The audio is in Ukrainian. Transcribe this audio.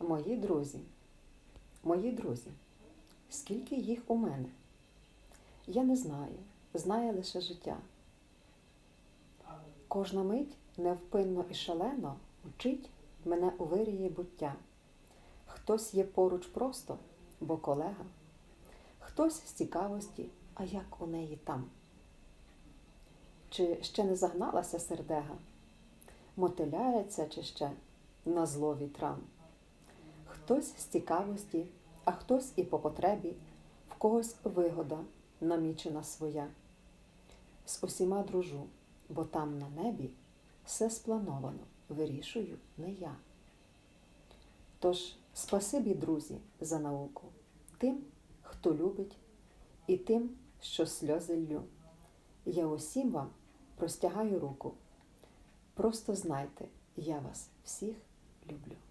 Мої друзі, мої друзі, скільки їх у мене? Я не знаю, знає лише життя. Кожна мить невпинно і шалено вчить мене у вирії буття. Хтось є поруч просто, бо колега, хтось з цікавості, а як у неї там. Чи ще не загналася сердега, мотиляється чи ще на зло вітрам. Хтось з цікавості, а хтось і по потребі, в когось вигода намічена своя. З усіма дружу, бо там на небі все сплановано, вирішую не я. Тож спасибі, друзі, за науку, тим, хто любить, і тим, що сльози ллю. Я усім вам простягаю руку. Просто знайте, я вас всіх люблю.